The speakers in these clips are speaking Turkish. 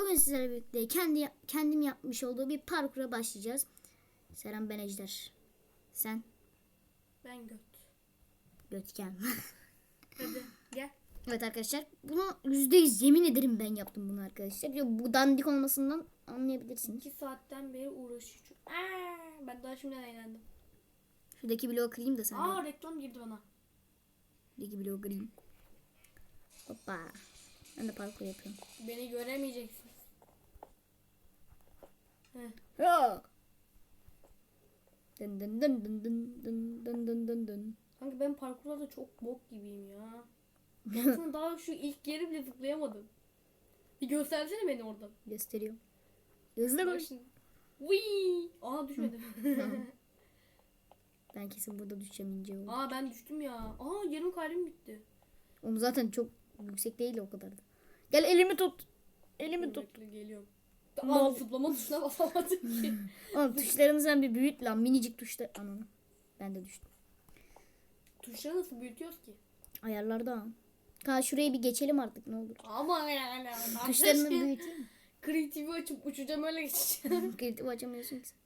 Bugün sizlerle birlikte kendi kendim yapmış olduğu bir parkura başlayacağız. Selam ben Ejder. Sen Ben göt. Götken. Hadi gel. evet arkadaşlar bunu yüzde yüz yemin ederim ben yaptım bunu arkadaşlar. Bu dandik olmasından anlayabilirsiniz. İki saatten beri uğraşıyorum. Aa, ben daha şimdiden eğlendim. Şuradaki bloğu kırayım da sana. Aa reklam girdi bana. Şuradaki bloğu kırayım. Hoppa. Ben de parkur yapıyorum. Beni göremeyeceksiniz. Dın dın dın dın dın dın dın dın dın dın. Kanka ben parkurlarda çok bok gibiyim ya. Baksana daha şu ilk yeri bile zıplayamadım. Bir göstersene beni oradan. Gösteriyorum. Hızlı koş. Wii. Aa düşmedim. Ben kesin burada düşeceğim ince oldu. Aa ben düştüm ya. Aa yarım kalbim bitti. Oğlum zaten çok yüksek değil o kadar da. Gel elimi tut. Elimi tut. Bekle geliyorum. Mal. Aa zıplama tuşuna basamadım ki. Oğlum tuşlarını sen bir büyüt lan. Minicik tuşlar. Ananı. Ben de düştüm. Tuşları nasıl büyütüyoruz ki? Ayarlarda ha. Ka şurayı bir geçelim artık ne olur. Ama yani. Tuşlarını büyüteyim? Kreatifi açıp uçacağım öyle geçeceğim. Kreatif açamıyorsun ki. sen.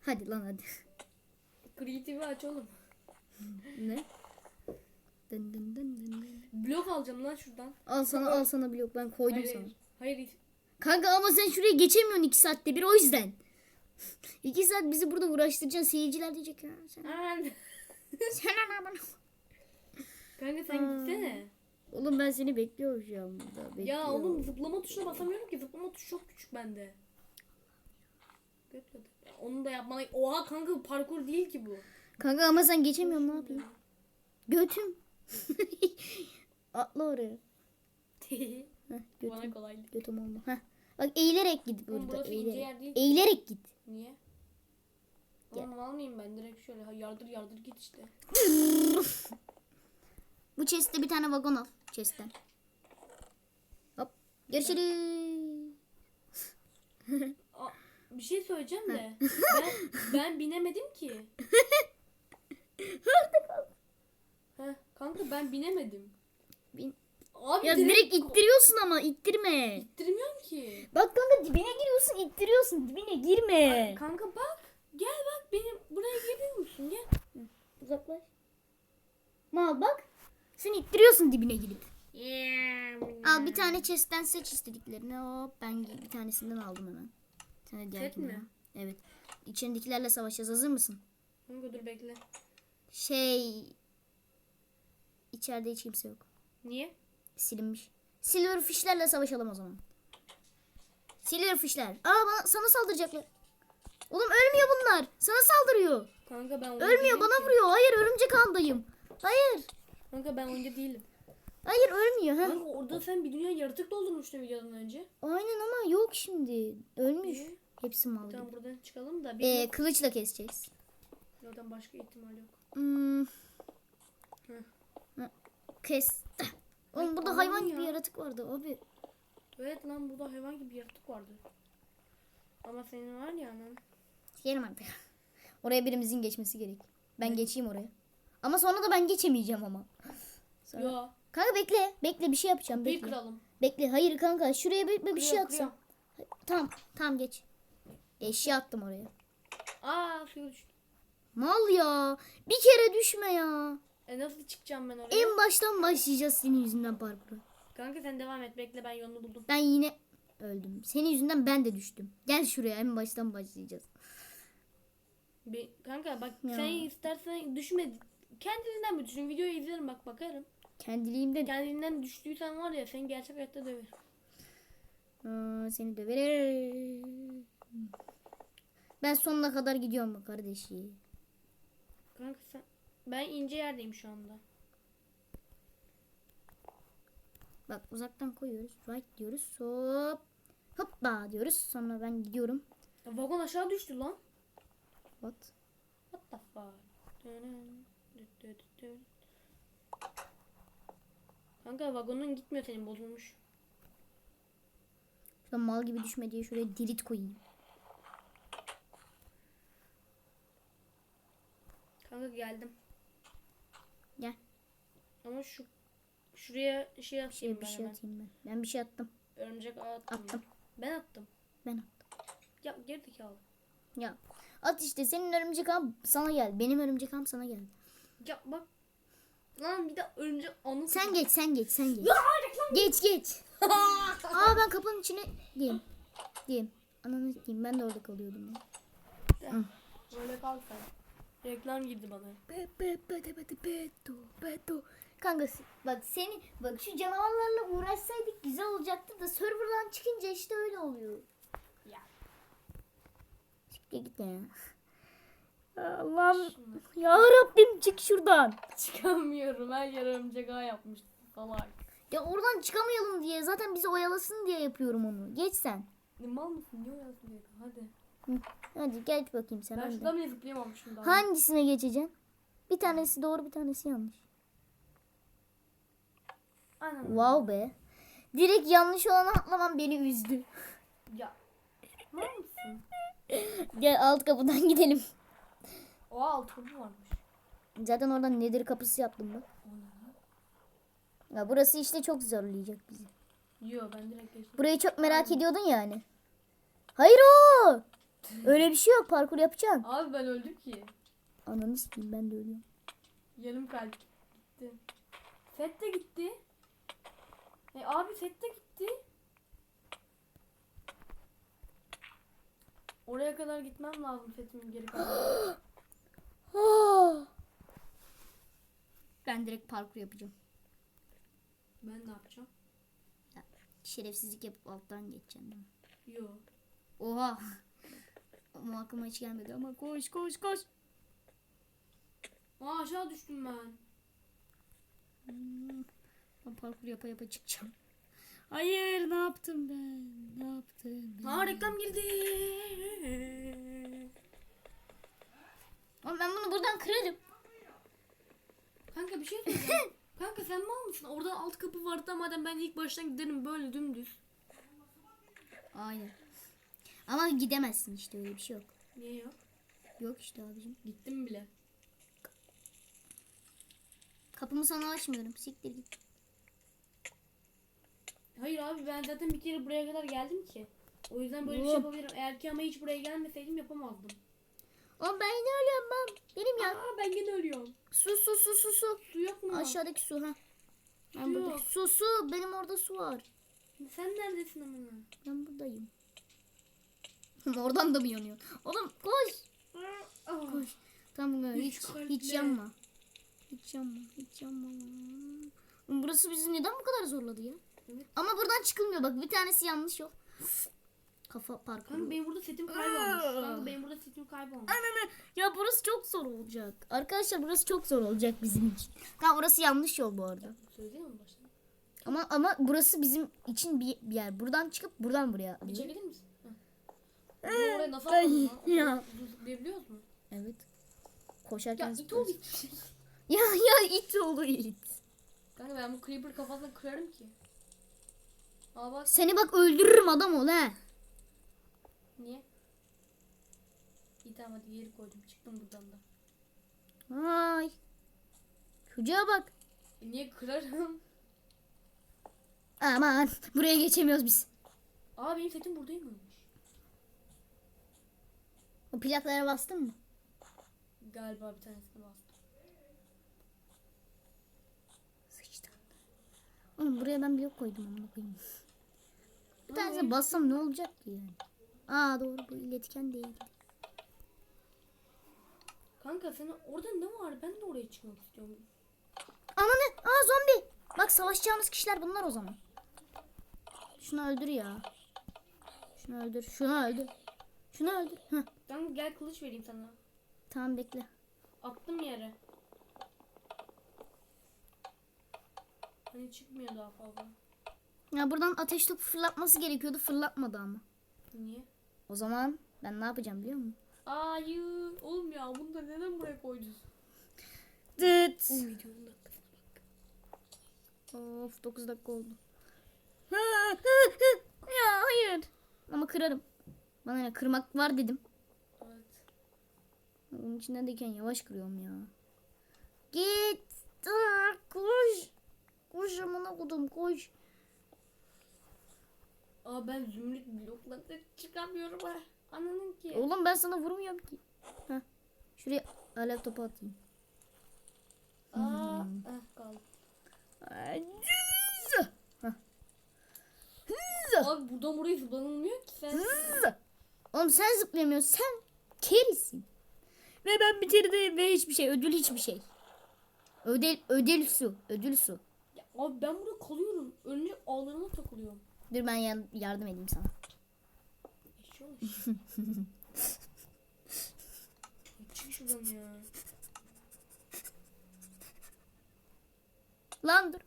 Hadi lan hadi. Kreatifi aç oğlum. ne? Dın dın dın dın dın. Blok alacağım lan şuradan. Al sana al sana blok ben koydum Hayır, sana. hayır. Kanka ama sen şuraya geçemiyorsun iki saatte bir o yüzden. İki saat bizi burada uğraştıracaksın seyirciler diyecek ya. Sen, Aman. sen ana bana. Kanka sen gitsene. Oğlum ben seni bekliyorum şu an burada. Ya bekliyorum. oğlum zıplama tuşuna basamıyorum ki. Zıplama tuşu çok küçük bende. Ya Onu da yapmalı. Oha kanka bu parkur değil ki bu. Kanka ama sen geçemiyorsun ne yapayım? Götüm. Atla oraya. Heh, götüm. Bana kolaylık. Götüm oldu. Heh. Bak eğilerek git burada. burası Eğilerek. yer değil. Eğilerek git. Niye? Oğlum almayayım ben direkt şöyle ha, yardır yardır git işte. Bu chest'te bir tane vagon al. Chest'ten. Hop. Görüşürüz. Aa, bir şey söyleyeceğim de ben, ben binemedim ki. Heh, kanka ben binemedim. Bin. Abi Ya direkt, direkt ittiriyorsun ama ittirme. ittirmiyorum ki. Bak kanka dibine giriyorsun ittiriyorsun dibine girme. Kanka bak. Gel bak benim buraya gelir misin gel. Uzaklaş. Mal bak. Sen ittiriyorsun dibine girip. Al bir tane chest'ten seç istediklerini. Hop ben bir tanesinden aldım hemen. Sen de diğer mi? Evet. İçindekilerle savaşacağız. Hazır mısın? Kanka dur bekle. Şey... İçeride hiç kimse yok. Niye? Silinmiş. Silverfish'lerle savaşalım o zaman. Silverfish'ler. Aa bana, sana saldıracaklar. Oğlum ölmüyor bunlar. Sana saldırıyor. Kanka ben Ölmüyor bana vuruyor. Hayır örümcek ağındayım. Hayır. Kanka ben oyuncu değilim. Hayır ölmüyor. Ha? Kanka orada sen bir dünya yaratık doldurmuştun videodan önce. Aynen ama yok şimdi. Ölmüş. İyi. Hepsi mal Tamam gibi. buradan çıkalım da bir Ee, kılıçla keseceğiz. zaten başka ihtimal yok. Hmm. Hı. Kes. Oğlum burada aman hayvan gibi ya. yaratık vardı abi. Evet lan burada hayvan gibi yaratık vardı. Ama senin var ya lan. Gelin artık. Oraya birimizin geçmesi gerek. Ben geçeyim oraya. Ama sonra da ben geçemeyeceğim ama. Sonra... Ya Kanka bekle. Bekle bir şey yapacağım. Bekle. kıralım. Bekle. Hayır kanka. Şuraya bir, bir, bir şey atsam. Tamam. Tamam geç. Eşya attım oraya. Aa suya düştü. Mal ya. Bir kere düşme ya. E nasıl çıkacağım ben oraya? En baştan başlayacağız senin yüzünden parkura. Kanka sen devam et bekle ben yolunu buldum. Ben yine öldüm. Senin yüzünden ben de düştüm. Gel şuraya en baştan başlayacağız. Bir, kanka bak Ya. sen istersen düşme. Kendiliğinden mi düşün? Videoyu izlerim bak bakarım. Kendiliğimde Kendiliğinden düştüysen var ya seni gerçek hayatta döver. Aa, seni döverim. Ben sonuna kadar gidiyorum kardeşi. Kanka sen ben ince yerdeyim şu anda. Bak uzaktan koyuyoruz. Right diyoruz. Hop. Hoppa diyoruz. Sonra ben gidiyorum. Ya, vagon aşağı düştü lan. What? What the fuck? Kanka vagonun gitmiyor senin bozulmuş. Şuradan mal gibi düşme diye şuraya dirit koyayım. Kanka geldim. Gel. Ama şu şuraya şey atayım Şey, bir ben şey hemen. atayım ben. Ben bir şey attım. Örümcek ağı attım. Attım. Ben attım. Ben attım. Ya gerizekalı. Ya at işte senin örümcek ağın sana gel. Benim örümcek ağım sana gel. Ya bak. Lan bir de örümcek anı. Sen geç sen geç sen geç. Ya reklam. Geç geç. Aa ben kapının içine diyeyim. Diyeyim. Ananı diyeyim ben de orada kalıyordum. Ya. Böyle kal sen. Reklam girdi bana. Kanka bak seni bak şu canavarlarla uğraşsaydık güzel olacaktı da serverdan çıkınca işte öyle oluyor. Ya. Çık git ya. Allah'ım ya Rabbim çık şuradan. Çıkamıyorum. Her yer örümcek ağı yapmış. Salak. Ya oradan çıkamayalım diye zaten bizi oyalasın diye yapıyorum onu. Geç sen. Ne mal mısın? Niye oyalasın? Hadi. Hadi geç bakayım sen. Ben şuradan bile zıplayamamışım daha. Hangisine geçeceksin? Bir tanesi doğru bir tanesi yanlış. Anam. Wow be. Direkt yanlış olanı atlamam beni üzdü. Ya. Mal mısın? Gel alt kapıdan gidelim. O alt kapı varmış. Zaten oradan nedir kapısı yaptım bak. Ne? Ya burası işte çok zorlayacak bizi. Yo ben direkt geçtim. Burayı çok merak ediyordun yani. Hayır o. Öyle bir şey yok. Parkur yapacaksın. Abi ben öldüm ki. Ananı sikeyim ben de ölüyorum. Yarım kalp gitti. Set de gitti. E abi set de gitti. Oraya kadar gitmem lazım setimin geri kalanı. Ben direkt parkur yapacağım. ben ne yapacağım? Şerefsizlik yapıp alttan geçeceğim. değil mi? Yo. Oha. Ama aklıma hiç gelmedi ama koş koş koş. Aa aşağı düştüm ben. Hmm, Ben parkur yapa yapa çıkacağım. Hayır ne yaptım ben? Ne yaptım ben? Aa reklam girdi. Ama ben bunu buradan kırarım. Kanka bir şey söyleyeceğim. Kanka sen mal mısın? Orada alt kapı vardı da madem ben ilk baştan giderim böyle dümdüz. Aynen. Ama gidemezsin işte öyle bir şey yok. Niye yok? Yok işte abicim. Gittim bile. Kapımı sana açmıyorum. Siktir git. Hayır abi ben zaten bir kere buraya kadar geldim ki. O yüzden böyle bir şey yapabilirim. Eğer ki ama hiç buraya gelmeseydim yapamazdım. Oğlum ben yine ölüyorum ben. Benim ya. Aa ben gene ölüyorum. Su su su su su. Su yok mu? Aşağıdaki su ha. Ben Su buradaki yok. su su. Benim orada su var. Sen neredesin amına? Ben buradayım. Oradan da mı yanıyor? Oğlum koş. Koş. Tamam hiç kalple. hiç yanma. Hiç yanma. Hiç yanma. Burası bizi neden bu kadar zorladı ya? Evet. Ama buradan çıkılmıyor bak bir tanesi yanlış yok. Kafa Kanka parkuru. benim burada setim kaybolmuş. Kanka benim burada setim kaybolmuş. Ananı. Ya burası çok zor olacak. Arkadaşlar burası çok zor olacak bizim için. Tamam orası yanlış yol bu arada. Söyleyeyim mi başta? Ama ama burası bizim için bir, bir yer. Buradan çıkıp buradan buraya. Çekilir misin? Bunu oraya nasıl Ay, atladın lan? ya. Zıplayabiliyoruz mu? Evet. Ya Koşarken it zıplıyoruz. ol it. Ya ya it olur it. Kanka ben bu creeper kafasına kırarım ki. Aa bak Seni bak öldürürüm adam ol he. niye? İyi tamam hadi yeri koydum. Çıktım buradan da. Ay. Çocuğa bak. E, niye kırarım? Aman buraya geçemiyoruz biz. Aa benim setim buradaymış. O plaklara bastın mı? Galiba bir tanesine bastım. Sıçtı. Oğlum buraya ben blok koydum amına koyayım. Bir tanesine bassam ne olacak ki yani? Aa doğru bu iletken değil. Kanka senin orada ne var? Ben de oraya çıkmak istiyorum. Ananı! Aa zombi! Bak savaşacağımız kişiler bunlar o zaman. Şunu öldür ya. Şunu öldür. Şunu öldür. Şunu öldür. Heh, Ben gel kılıç vereyim sana. tamam bekle. Attım yere. Hani çıkmıyor daha fazla. Ya buradan ateş topu fırlatması gerekiyordu. Fırlatmadı ama. Niye? O zaman ben ne yapacağım biliyor musun? Hayır. Oğlum ya bunu da neden buraya koydun? Dıt. Of 9 dakika oldu. ya hayır. Ama kırarım. Bana ne kırmak var dedim. Evet. Onun içindeyken yavaş kırıyorum ya. Git. Aa, koş. Koş amına kodum koş. Aa ben zümrüt blokları çıkamıyorum ha. Ananın ki. Oğlum ben sana vurmuyorum ki. Heh. Şuraya alev topu atayım. Aa, eh, kaldı. Ay, cız! Heh. Hız! Abi buradan buraya zıplanılmıyor ki sen. Oğlum sen zıplayamıyorsun. Sen kerisin. Ve ben bitirdim ve hiçbir şey. Ödül hiçbir şey. Ödül, ödül su. Ödül su. Ya abi ben burada kalıyorum. Önce ağlarıma takılıyorum. Dur ben yan- yardım edeyim sana. Eşya. Çık şuradan ya. Lan dur.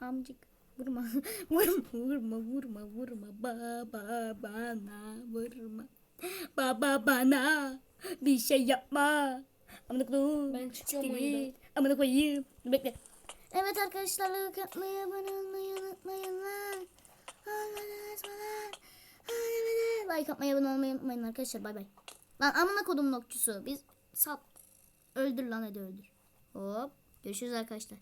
Amcık. Vurma. vurma vurma vurma vurma. Baba bana vurma. Baba bana bir şey yapma. Amına koyayım. Ben çıkıyorum oyundan. Amına koyayım. Bekle. Evet arkadaşlar like atmayı, abone olmayı unutmayın lan. Like atmayı, abone olmayı unutmayın arkadaşlar. Bay bay. Lan amına kodum nokçusu. Biz sap. Öldür lan hadi öldür. Hop. Görüşürüz arkadaşlar.